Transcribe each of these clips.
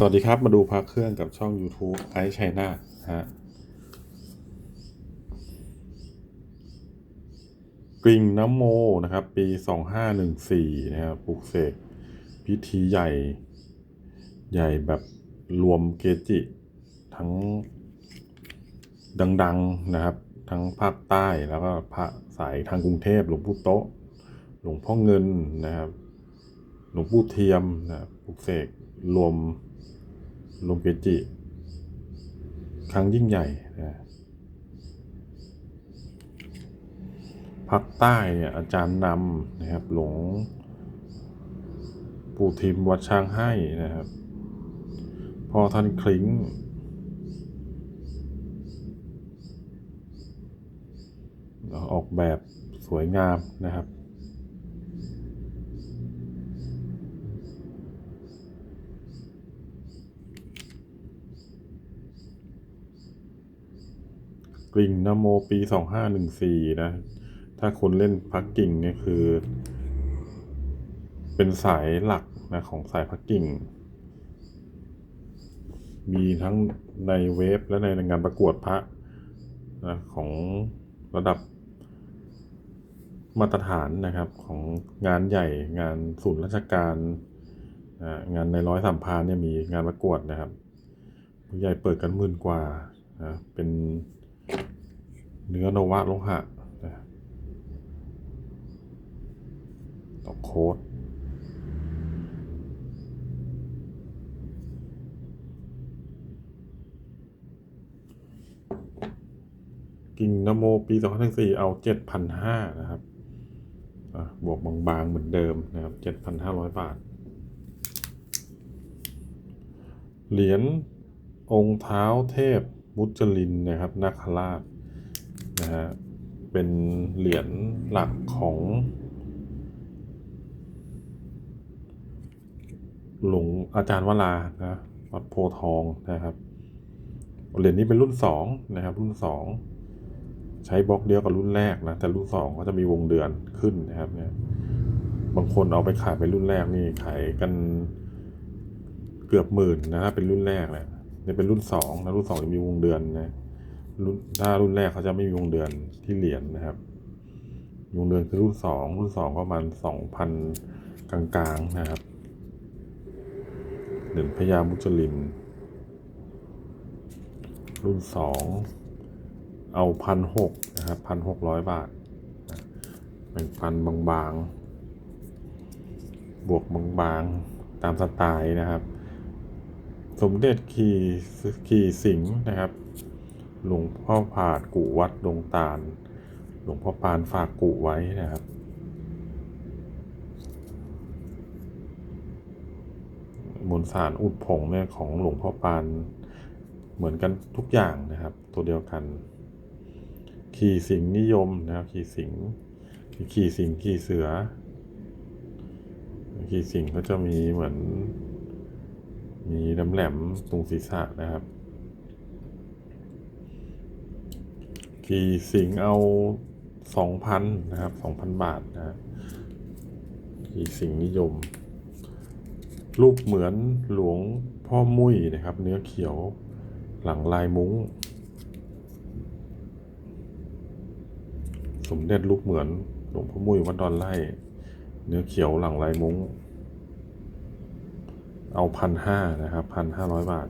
สวัสดีครับ มาดูพักเครื่องกับช่อง YouTube ไอซ์ชัยนาฮะกริ่งน้ำโมนะครับ ปี 2514 นะครับปลุกเสกพิธีใหญ่ ใหญ่แบบรวมเกจิ ทั้งดัง ๆ นะครับ ทั้งภาคใต้แล้วก็พระสายทางกรุงเทพหลวงปู่โต๊ะ หลวงพ่อเงินนะครับ หลวงปู่เทียมนะบปลุกเสกรวม รวมเกจิ ครั้งยิ่งใหญ่นะภาคใต้เนี่ยอาจารย์นำนะครับ หลวงปู่ทิมวัดช้างให้นะครับ พอท่านคลิ้งออกแบบสวยงามนะครับ กริ่งนโมปีสองห้าหนึ่งสี่นะ ถ้าคนเล่นพักกิ่งเนี่ยคือ เป็นสายหลักนะของสายพักกิ่ง มีทั้งในเวฟและในงานประกวดพระนะของระดับมาตรฐานนะครับของงานใหญ่งานศูนย์ราชการงานในร้อยสามพานเนี่ยมีงานประกวดนะครับผู้ใหญ่เปิดกันหมื่นกว่านะเป็น เนื้อโนวะโลหะนะต่อโค้ดกิ่งนโมปี2004เอา7,500นะครับบวกบางๆเหมือนเดิมนะครับ7,500บาท เหรียญองค์เท้าเทพมุจลินนะครับนาคราช นะฮะ เป็นเหรียญหลักของ หลวงอาจารย์วรานะวัดโพทองนะครับ เหรียญนี้เป็นรุ่นสองนะครับ รุ่นสองใช้บล็อกเดียวกับรุ่นแรกนะ แต่รุ่นสองก็จะมีวงเดือนขึ้นนะครับเนี่ย บางคนเอาไปขายเป็นรุ่นแรกนี่ขายกันเกือบหมื่นนะถ้าเป็นรุ่นแรกเลยเนี่ยเป็นรุ่นสองนะรุ่นสองจะมีวงเดือนนะ รุ่นถ้ารุ่นแรกเขาจะไม่มีวงเดือนที่เหรียญนะครับ วงเดือนคือรุ่นสองรุ่นสองประมาณสองพันกลางๆนะครับเหรียญพญามุจลิน รุ่นสองเอาพันหกนะครับพันหกร้อยบาทนะแบ่งปันบางๆ บวกบางๆ ตามสไตล์นะครับ สมเด็จขี่ขี่สิงนะครับ หลวงพ่อผาดกุวัดดงตาล หลวงพ่อปานฝากกุไว้นะครับมวลสารอุดผงเนี่ยของหลวงพ่อปานเหมือนกันทุกอย่างนะครับ ตัวเดียวกัน ขี่สิงนิยมนะครับขี่สิงขี่สิงขี่เสือขี่สิงก็จะมีเหมือน มีแหลมๆตรงศีรษะนะครับ กี่สิงเอาสองพันนะครับสองพันบาทนะกี่สิงนิยม รูปเหมือนหลวงพ่อมุ้ยนะครับ เนื้อเขียวหลังลายมุ้ง สมเด็จรูปเหมือนหลวงพ่อมุ้ยวัดดอนไร่เนื้อเขียวหลังลายมุ้ง เอาพันห้านะครับพันห้าร้อยบาท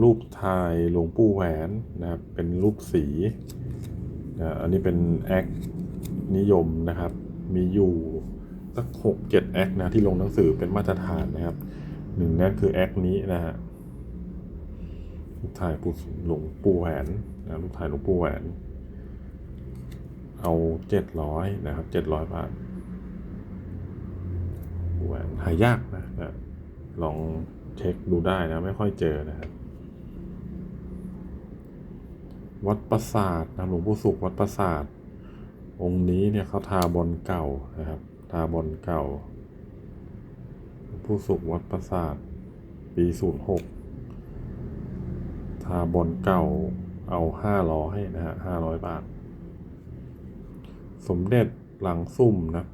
รูปถ่ายหลวงปู่แหวนนะครับเป็นรูปสีนะอันนี้เป็นแอคนิยมนะครับ มีอยู่สักหกเจ็ดแอคนะที่ลงหนังสือเป็นมาตรฐานนะครับหนึ่งนั่นคือแอคนี้นะฮะรูปถ่ายปู่หลวงปู่แหวนนะรูปถ่ายหลวงปู่แหวน เอาเจ็ดร้อยนะครับเจ็ดร้อยบาทแหวนหายากนะนะลองเช็คดูได้นะ ไม่ค่อยเจอนะครับ วัดปราสาทนะหลวงปู่สุขวัดปราสาท องค์นี้เนี่ยเขาทาบอลเก่านะครับ ทาบอลเก่าหลวงปู่สุขวัดปราสาท ปีศูนย์หกทาบอลเก่าเอาห้าร้อยนะฮะห้าร้อยบาท สมเด็จหลังซุ่มนะ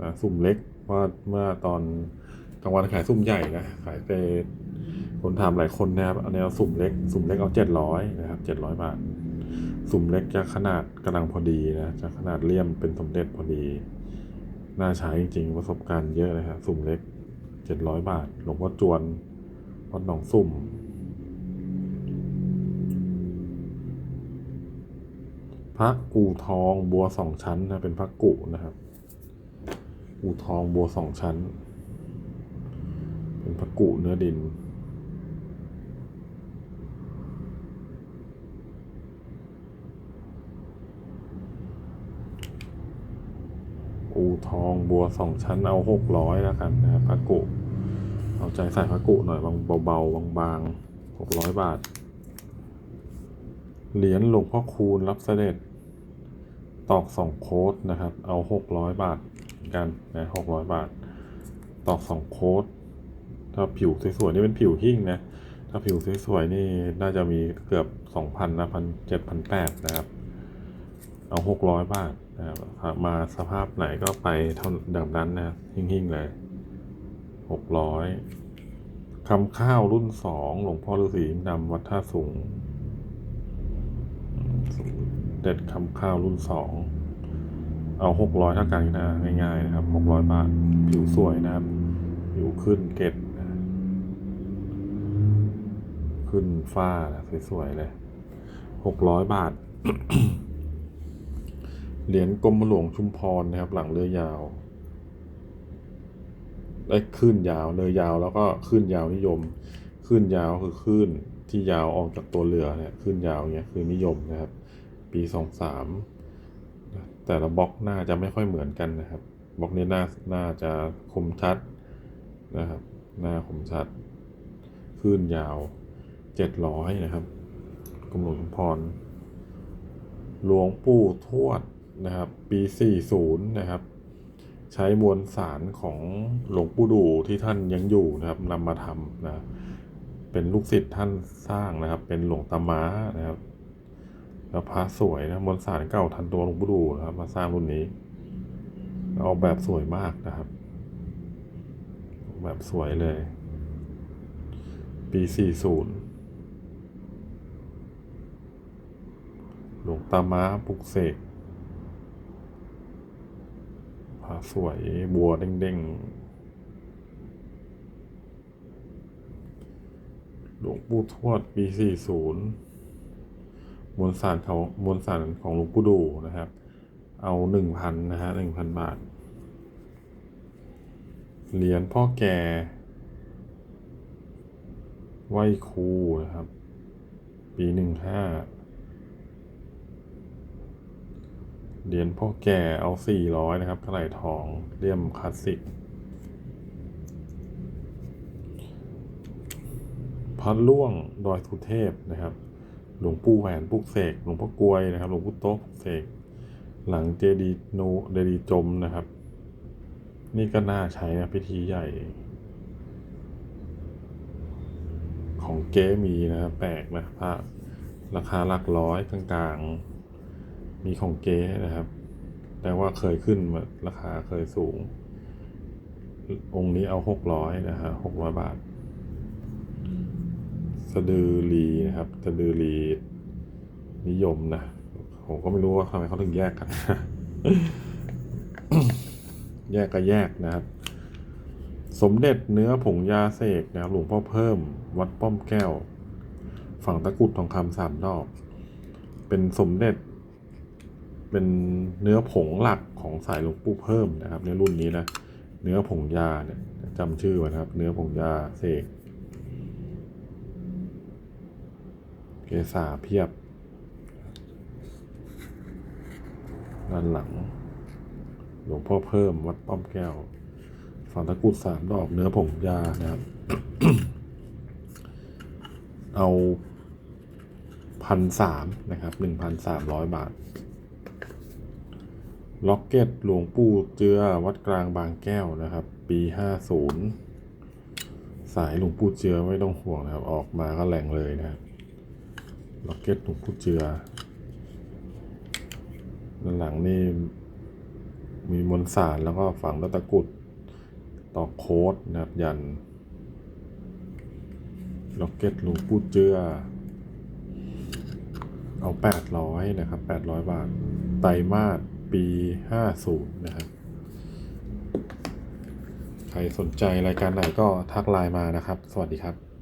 อ่าซุ่มเล็กว่าเมื่อตอนกลางวันขายสุ่มใหญ่นะขายไปคนถามหลายคนนะครับอันนี้เอาสุ่มเล็ก สุ่มเล็กเอาเจ็ดร้อยนะครับเจ็ดร้อยบาท สุ่มเล็กจะขนาดกำลังพอดีนะจะขนาดเลี่ยมเป็นสมเด็จพอดี น่าใช้จริงๆประสบการณ์เยอะเลยครับสุ่มเล็กเจ็ดร้อยบาทหลวงพ่อจวนวัดหนองสุ่ม พระกูทองบัวสองชั้นนะเป็นพระกุนะครับ กูทองบัวสองชั้น เป็นพระกุเนื้อดิน อู ทองบัวสองชั้นเอาหกร้อยแล้วกันนะพระกุเอาใจใส่พระกุหน่อยบางเบาๆบางๆหกร้อยบาท เหรียญหลวงพ่อคูณรับเสด็จ ตอกสองโค้ดนะครับ เอาหกร้อยบาทกันนะหกร้อยบาท ตอกสองโค้ดถ้าผิวสวยๆนี่เป็นผิวหิ้งนะถ้าผิวสวยๆนี่น่าจะมีเกือบสองพันนะพันเจ็ดพันแปดนะครับ เอาหกร้อยบาทนะครับมาสภาพไหนก็ไปเท่าแบบนั้นนะหิ้งๆเลยหกร้อยคำข้าวรุ่นสองหลวงพ่อฤาษีนำวัดท่าสูงเด็ดคำข้าวรุ่นสองเอาหกร้อยเท่ากันนะง่ายๆนะครับหกร้อยบาท ผิวสวยนะครับผิวขึ้นเกล็ดนะขึ้นฝ้านะสวยๆเลยหกร้อยบาท เหรียญกรมหลวงชุมพรนะครับ หลังเรือยาวได้ขึ้นยาวเรือยาวแล้วก็ขึ้นยาวนิยม ขึ้นยาวคือขึ้นที่ยาวออกจากตัวเรือเนี่ยขึ้นยาวเนี่ยคือนิยมนะครับ ปีสองสามแต่ละบล็อกหน้าจะไม่ค่อยเหมือนกันนะครับบล็อกนี้หน้าหน้าจะคมชัดนะครับ หน้าคมชัด ขึ้นยาวเจ็ดร้อยนะครับกรมหลวงชุมพรหลวงปู่ทวด นะครับ ปี 40 นะครับ ใช้มวลสารของหลวงปู่ดูที่ท่านยังอยู่นะครับนำมาทำนะเป็นลูกศิษย์ท่านสร้างนะครับ เป็นหลวงตาม้านะครับ แล้วพระสวยนะมวลสารเก่าทันตัวหลวงปู่ดูนะครับ มาสร้างรุ่นนี้ออกแบบสวยมากนะครับออกแบบสวยเลย ปี 40 หลวงตาม้าปลุกเสก ผาสวย บัวเด้งๆ หลวงปู่ทวดปี40มวลสารเขามวลสารของหลวงปู่ดูนะครับ เอา 1,000 นะฮะ1,000 บาท เหรียญพ่อแก่ไหวครูนะครับ ปี 15 เหรียญพ่อแก่เอา 400 นะครับกระไหลทองเลี่ยมคลาสสิก พัดล่วงดอยสุเทพนะครับ หลวงปู่แหวนปุกเสก หลวงพ่อกลวยนะครับ หลวงปู่โต๊ะปุกเสก หลังเจดีโนเจดีจมนะครับ นี่ก็น่าใช้นะพิธีใหญ่ ของเก๊มีนะครับแปลกนะพระราคาหลักร้อยกลางๆ มีของเก๊นะครับ แต่ว่าเคยขึ้นมาราคาเคยสูง องค์นี้เอาหกร้อยนะฮะหกร้อยบาท สะดือลีนะครับ สะดือลีนิยมนะ ผมก็ไม่รู้ว่าทำไมเขาถึงแยกกัน แยกก็แยกนะครับ สมเด็จเนื้อผงยาเสกนะหลวงพ่อเพิ่ม วัดป้อมแก้ว ฝั่งตะกุดทองคำสามดอก เป็นสมเด็จ เป็นเนื้อผงหลักของสายหลวงปู่เพิ่มนะครับ ในรุ่นนี้นะเนื้อผงยาเนี่ยจำชื่อไว้นะครับ เนื้อผงยาเสกเกษาเพียบ ด้านหลัง หลวงพ่อเพิ่มวัดป้อมแก้วฝังตะกุดสามดอกเนื้อผงยานะครับ เอาพันสามนะครับหนึ่งพันสามร้อยบาท ล็อกเก็ตหลวงปู่เจือวัดกลางบางแก้วนะครับ ปีห้าศูนย์สายหลวงปู่เจือไม่ต้องห่วงนะครับ ออกมาก็แหลงเลยนะครับล็อกเก็ตหลวงปู่เจือด้านหลังนี่มีมวลสารแล้วก็ฝังด้วยตะกุดต่อโค้ดนะครับยันล็อกเก็ตหลวงปู่เจือเอา 800 นะครับ 800 บาท ไตรมาส ปี 50 นะครับ ใครสนใจรายการไหนก็ทักไลน์มานะครับ สวัสดีครับ